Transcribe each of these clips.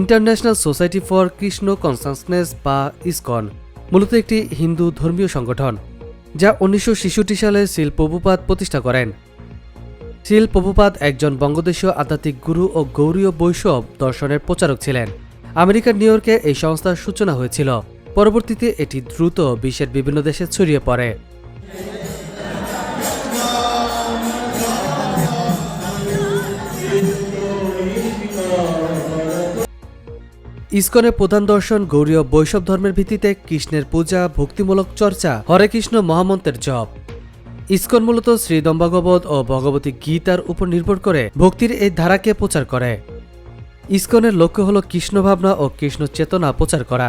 International society for Krishna consciousness বা ISKCON, মূলত একটি হিন্দু ধর্মীয় সংগঠন, যা উনিশশো ছেষট্টি সালে শিল প্রভুপাত প্রতিষ্ঠা করেন। শিল প্রভুপাত একজন বঙ্গদেশীয় আধ্যাত্মিক গুরু ও গৌরীয় বৈষ্ণব দর্শনের প্রচারক ছিলেন। আমেরিকার নিউ ইয়র্কে এই সংস্থার সূচনা হয়েছিল। পরবর্তীতে এটি দ্রুত বিশ্বের বিভিন্ন দেশে ছড়িয়ে পড়ে। ইসকনের প্রধান দর্শন গৌরীয় বৈষব ধর্মের ভিত্তিতে কৃষ্ণের পূজা, ভক্তিমূলক চর্চা, হরে কৃষ্ণ মহামন্ত্রের জপ। ইসকন মূলত শ্রীদম্বাগবত ও ভগবতী গীতার উপর নির্ভর করে ভক্তির এই ধারাকে প্রচার করে। ইসকনের লক্ষ্য হল কৃষ্ণ ভাবনা ও কৃষ্ণ চেতনা প্রচার করা,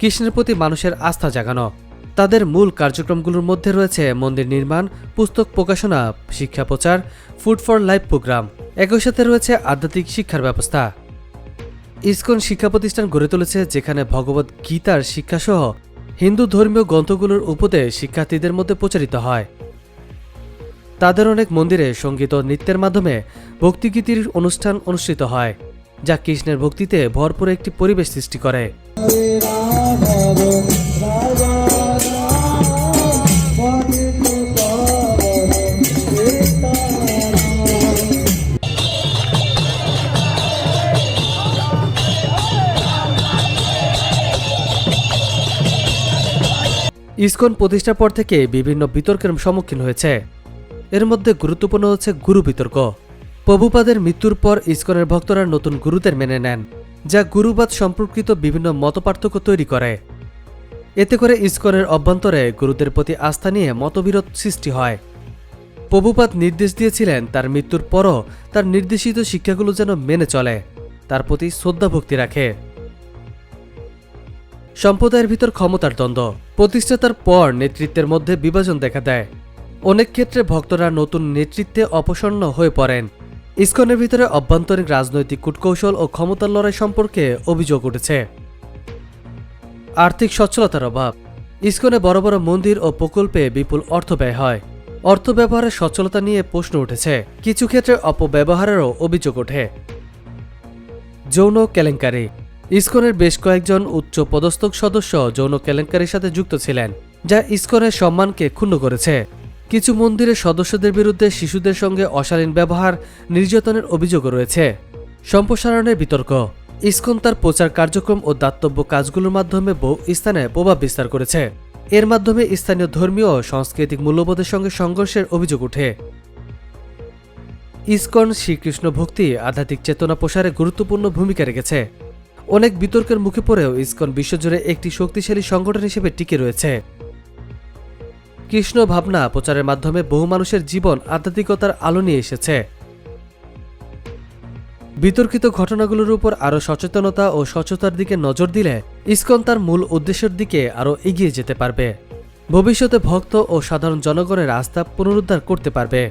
কৃষ্ণের প্রতি মানুষের আস্থা জাগানো। তাদের মূল কার্যক্রমগুলোর মধ্যে রয়েছে মন্দির নির্মাণ, পুস্তক প্রকাশনা, শিক্ষা প্রচার ফুড ফর লাইফ প্রোগ্রাম। একই সাথে রয়েছে আধ্যাত্মিক শিক্ষার ব্যবস্থা। ইসকন শিক্ষা প্রতিষ্ঠান গড়ে তুলেছে, যেখানে ভগবত গীতার শিক্ষাসহ হিন্দু ধর্মীয় গ্রন্থগুলোর উপদেশ শিক্ষার্থীদের মধ্যে প্রচারিত হয়। তাদের অনেক মন্দিরে সংগীত ও নৃত্যের মাধ্যমে ভক্তিগীতির অনুষ্ঠান অনুষ্ঠিত হয়, যা কৃষ্ণের ভক্তিতে ভরপুর একটি পরিবেশ সৃষ্টি করে। ইসকন প্রতিষ্ঠার পর থেকে বিভিন্ন বিতর্কের সম্মুখীন হয়েছে। এর মধ্যে গুরুত্বপূর্ণ হচ্ছে গুরু বিতর্ক। প্রভুপাদের মৃত্যুর পর ইসকনের ভক্তরা নতুন গুরুদের মেনে নেন, যা গুরুবাদ সম্পর্কিত বিভিন্ন মতপার্থক্য তৈরি করে। এতে করে ইসকনের অভ্যন্তরে গুরুদের প্রতি আস্থা নিয়ে মতবিরোধ সৃষ্টি হয়। প্রভুপাদ নির্দেশ দিয়েছিলেন তার মৃত্যুর পরও তার নির্দেশিত শিক্ষাগুলো যেন মেনে চলে, তার প্রতি শ্রদ্ধাভক্তি রাখে। সম্প্রদায়ের ভিতর ক্ষমতার দ্বন্দ্ব, প্রতিষ্ঠাতার পর নেতৃত্বের মধ্যে বিভাজন দেখা দেয়। অনেক ক্ষেত্রে ভক্তরা নতুন নেতৃত্বে অপসন্ন হয়ে পড়েন। ইসকনের ভিতরে অভ্যন্তরীণ রাজনৈতিক কূটকৌশল ও ক্ষমতার লড়াই সম্পর্কে অভিযোগ উঠেছে। আর্থিক সচ্ছলতার অভাব। ইসকনে বড় বড় মন্দির ও প্রকল্পে বিপুল অর্থ ব্যয় হয়। অর্থ ব্যবহারের সচ্ছলতা নিয়ে প্রশ্ন উঠেছে। কিছু ক্ষেত্রে অপব্যবহারেরও অভিযোগ ওঠে। যৌন কেলেঙ্কারি। ইসকনের বেশ কয়েকজন উচ্চ পদস্থক সদস্য যৌন কেলেঙ্কারির সাথে যুক্ত ছিলেন, যা ইসকনের সম্মানকে ক্ষুণ্ণ করেছে। কিছু মন্দিরের সদস্যদের বিরুদ্ধে শিশুদের সঙ্গে অশালীন ব্যবহার, নির্যাতনের অভিযোগও রয়েছে। সম্প্রসারণের বিতর্ক। ইসকন তার প্রচার কার্যক্রম ও দাতব্য কাজগুলোর মাধ্যমে বহু স্থানে প্রভাব বিস্তার করেছে। এর মাধ্যমে স্থানীয় ধর্মীয় ও সাংস্কৃতিক মূল্যবোধের সঙ্গে সংঘর্ষের অভিযোগ ওঠে। ইসকন শ্রীকৃষ্ণ ভক্তি আধ্যাত্মিক চেতনা প্রসারে গুরুত্বপূর্ণ ভূমিকা রেখেছে। অনেক বিতর্কের মুখে পড়েও ইসকন বিশ্বজুড়ে একটি শক্তিশালী সংগঠন হিসেবে টিকে রয়েছে। কৃষ্ণ ভাবনা প্রচারের মাধ্যমে বহু মানুষের জীবন আধ্যাত্মিকতার আলো নিয়ে এসেছে। বিতর্কিত ঘটনাগুলোর উপর আরও সচেতনতা ও স্বচ্ছতার দিকে নজর দিলে ইসকন তার মূল উদ্দেশ্যের দিকে আরও এগিয়ে যেতে পারবে। ভবিষ্যতে ভক্ত ও সাধারণ জনগণের আস্থা পুনরুদ্ধার করতে পারবে।